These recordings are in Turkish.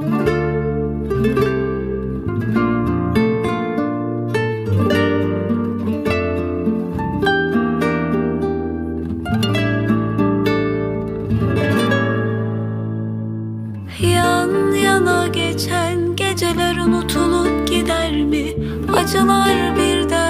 Yan yana geçen geceler unutulup gider mi? Acılar birden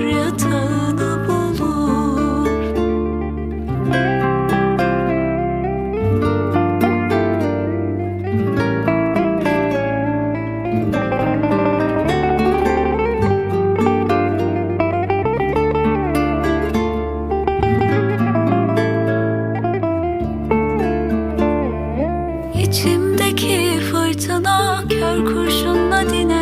Yatağını bulur. İçimdeki fırtına kör kurşunla diner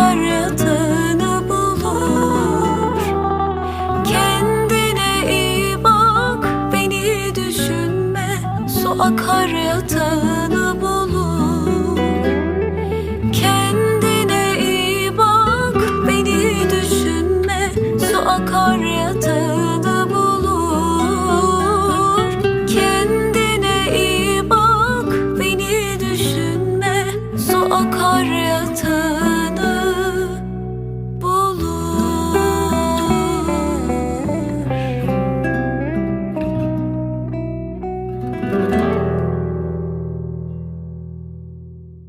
Yatağını bulur. Kendine iyi bak, beni düşünme. Su akar yatağını bulur.